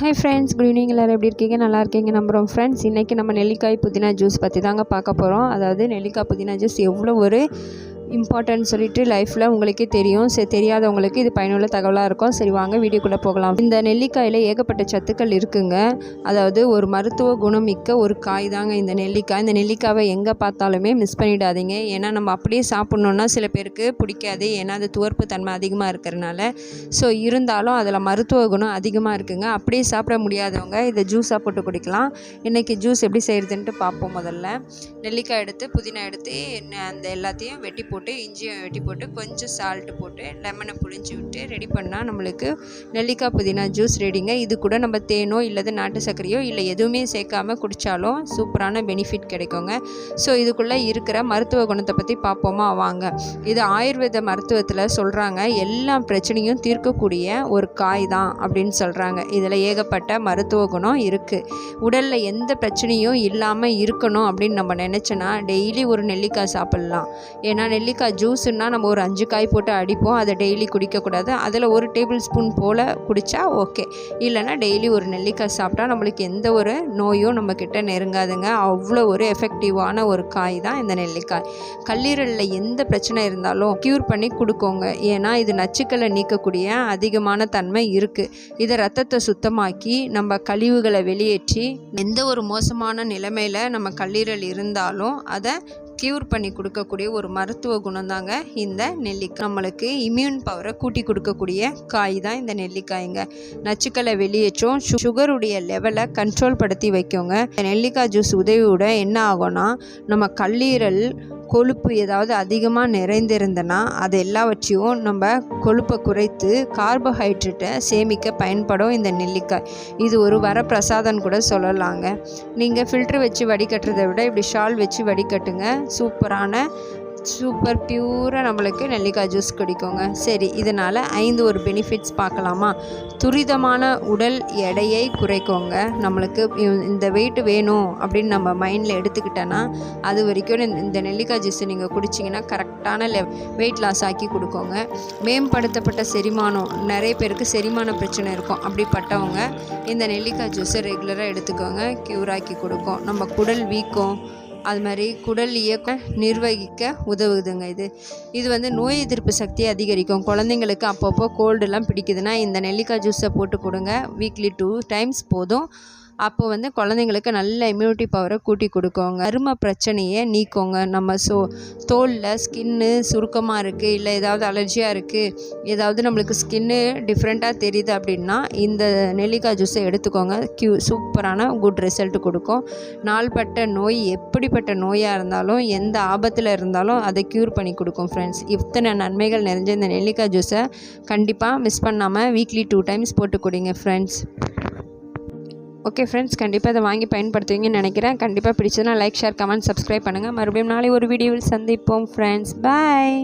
Hi friends good evening எல்லோரும் எப்படி இருக்கீங்க? நல்லா இருக்கீங்க. நம்புகிறோம் ஃப்ரெண்ட்ஸ் இன்றைக்கி நம்ம நெல்லிக்காய் புதினா ஜூஸ் பற்றி தாங்க பார்க்க போகிறோம் அதாவது நெல்லிக்காய் புதினா ஜூஸ் எவ்வளோ ஒரு இம்பார்ட்டன்ட் சொல்லிட்டு லைஃப்பில் உங்களுக்கே தெரியும். சரி தெரியாதவங்களுக்கு இது பயனுள்ள தகவலாக இருக்கும். சரி வாங்க வீடியோக்குள்ளே போகலாம். இந்த நெல்லிக்காயில் ஏகப்பட்ட சத்துக்கள் இருக்குங்க. அதாவது ஒரு மருத்துவ குணம் மிக்க ஒரு காய் தாங்க இந்த நெல்லிக்காய். இந்த நெல்லிக்காவை எங்கே பார்த்தாலுமே மிஸ் பண்ணிடாதீங்க. ஏன்னா நம்ம அப்படியே சாப்பிட்ணுன்னா சில பேருக்கு பிடிக்காது. ஏன்னா அது துவர்ப்பு தன்மை அதிகமாக இருக்கிறனால. ஸோ இருந்தாலும் அதில் மருத்துவ குணம் அதிகமாக இருக்குங்க. அப்படியே சாப்பிட முடியாதவங்க இதை ஜூஸாக போட்டு குடிக்கலாம். இன்றைக்கி ஜூஸ் எப்படி செய்கிறதுன்ட்டு பார்ப்போம் முதல்ல. நெல்லிக்காய் எடுத்து புதினா எடுத்து அந்த எல்லாத்தையும் வெட்டி போட்டு போட்டு இஞ்சியை வெட்டி போட்டு கொஞ்சம் சால்ட்டு போட்டு லெமனை புழிஞ்சு விட்டு ரெடி பண்ணால் நம்மளுக்கு நெல்லிக்காய் புதினா ஜூஸ் ரெடிங்க இது கூட நம்ம தேனோ இல்லாத நாட்டு சர்க்கரையோ இல்லை எதுவுமே சேர்க்காம குடித்தாலும் சூப்பரான பெனிஃபிட் கிடைக்குங்க. ஸோ இதுக்குள்ளே இருக்கிற மருத்துவ குணத்தை பற்றி பார்ப்போமா வாங்க. இது ஆயுர்வேத மருத்துவத்தில் சொல்கிறாங்க எல்லா பிரச்சனையும் தீர்க்கக்கூடிய ஒரு காய் தான் அப்படின்னு சொல்கிறாங்க இதில் ஏகப்பட்ட மருத்துவ குணம் இருக்குது உடலில் எந்த பிரச்சனையும் இல்லாமல் இருக்கணும் அப்படின்னு நம்ம நினச்சோன்னா டெய்லி ஒரு நெல்லிக்காய் சாப்பிட்லாம். ஏன்னா நெல்லிக்காய் ஜூஸுன்னா நம்ம ஒரு அஞ்சு காய் போட்டு அடிப்போம். அதை டெய்லி குடிக்கக்கூடாது. அதில் ஒரு டேபிள் ஸ்பூன் போல் குடித்தா ஓகே. இல்லைனா டெய்லி ஒரு நெல்லிக்காய் சாப்பிட்டா நம்மளுக்கு எந்த ஒரு நோயும் நம்மக்கிட்ட நெருங்காதுங்க. அவ்வளோ ஒரு எஃபெக்டிவான ஒரு காய் தான் இந்த நெல்லிக்காய். கல்லீரலில் எந்த பிரச்சனை இருந்தாலும் க்யூர் பண்ணி கொடுக்கோங்க. ஏன்னா இது நச்சுக்களை நீக்கக்கூடிய அதிகமான தன்மை இருக்குது இதை ரத்தத்தை சுத்தமாக்கி நம்ம கழிவுகளை வெளியேற்றி எந்த ஒரு மோசமான நிலைமையில் நம்ம கல்லீரல் இருந்தாலும் அதை க்யூர் பண்ணி கொடுக்கக்கூடிய ஒரு மருத்துவ குணம் தாங்க இந்த நெல்லிக்காய். நம்மளுக்கு இம்யூன் பவரை கூட்டி கொடுக்கக்கூடிய காய் தான் இந்த நெல்லிக்காய்ங்க. நச்சுக்களை வெளியேற்றும் சுகருடைய லெவலை கண்ட்ரோல் படுத்தி வைக்கோங்க. நெல்லிக்காய் ஜூஸ் உதவியோட என்ன ஆகும்னா நம்ம கல்லீரல் கொழுப்பு ஏதாவது அதிகமாக நிறைந்திருந்தனா அது எல்லாவற்றையும் நம்ம கொழுப்பை குறைத்து கார்போஹைட்ரேட்டை சேமிக்க பயன்படும் இந்த நெல்லிக்காய். இது ஒரு வரப்பிரசாதம் கூட சொல்லலாங்க. நீங்கள் ஃபில்ட்ரு வச்சு வடிகட்டுறதை விட இப்படி ஷால் வச்சு வடிகட்டுங்க. சூப்பரான சூப்பர் பியூராக நம்மளுக்கு நெல்லிக்காய் ஜூஸ் கிடைக்குங்க. சரி இதனால் ஐந்து ஒரு பெனிஃபிட்ஸ் பார்க்கலாமா? துரிதமான உடல் எடையை குறைக்கோங்க. நம்மளுக்கு இந்த வெயிட் வேணும் அப்படின்னு நம்ம மைண்டில் எடுத்துக்கிட்டோன்னா அது வரைக்கும் இந்த நெல்லிக்காய் ஜூஸை நீங்கள் குடிச்சிங்கன்னா கரெக்டான லெவ் வெயிட் லாஸ் ஆக்கி கொடுக்கோங்க. மேம்படுத்தப்பட்ட செரிமானம் நிறைய பேருக்கு செரிமான பிரச்சனை இருக்கும். அப்படிப்பட்டவங்க இந்த நெல்லிக்காய் ஜூஸை ரெகுலராக எடுத்துக்கோங்க. க்யூர் ஆக்கி கொடுக்கும். நம்ம குடல் வீக்கம் அது மாதிரி குடல் இயக்கம் நிர்வகிக்க உதவுதுங்க இது. இது வந்து நோய் எதிர்ப்பு சக்தியை அதிகரிக்கும். குழந்தைங்களுக்கு அப்பப்போ கோல்டுலாம் பிடிக்குதுன்னா இந்த நெல்லிக்காய் ஜூஸை போட்டு கொடுங்க. வீக்லி டூ டைம்ஸ் போதும். அப்போ வந்து குழந்தைங்களுக்கு நல்ல இம்யூனிட்டி பவரை கூட்டி கொடுக்கோங்க. அருமை பிரச்சனையை நீக்கோங்க. நம்ம ஸோ தோலில் ஸ்கின்னு சுருக்கமாக இருக்குது இல்லை ஏதாவது அலர்ஜியாக இருக்குது ஏதாவது நம்மளுக்கு ஸ்கின்னு டிஃப்ரெண்ட்டாக தெரியுது அப்படின்னா இந்த நெல்லிக்காய் ஜூஸை எடுத்துக்கோங்க. க்யூ சூப்பரான குட் ரிசல்ட் கொடுக்கும். நாள்பட்ட நோய் எப்படிப்பட்ட நோயாக இருந்தாலும் எந்த ஆபத்தில் இருந்தாலும் அதை க்யூர் பண்ணி கொடுக்கும் ஃப்ரெண்ட்ஸ் இத்தனை நன்மைகள் நிறைஞ்ச இந்த நெல்லிக்காய் ஜூஸை கண்டிப்பாக மிஸ் பண்ணாமல் வீக்லி டூ டைம்ஸ் போட்டு கொடுங்க ஃப்ரெண்ட்ஸ் ஓகே ஃப்ரெண்ட்ஸ் கண்டிப்பாக இதை வாங்கி பயன்படுத்துவீங்கன்னு நினைக்கிறேன். கண்டிப்பாக பிடிச்சதுனா லைக் ஷேர் கமெண்ட் சப்ஸ்கிரைப் பண்ணுங்கள் மறுபடியும் நாளை ஒரு வீடியோவில் சந்திப்போம் ஃப்ரெண்ட்ஸ் பாய்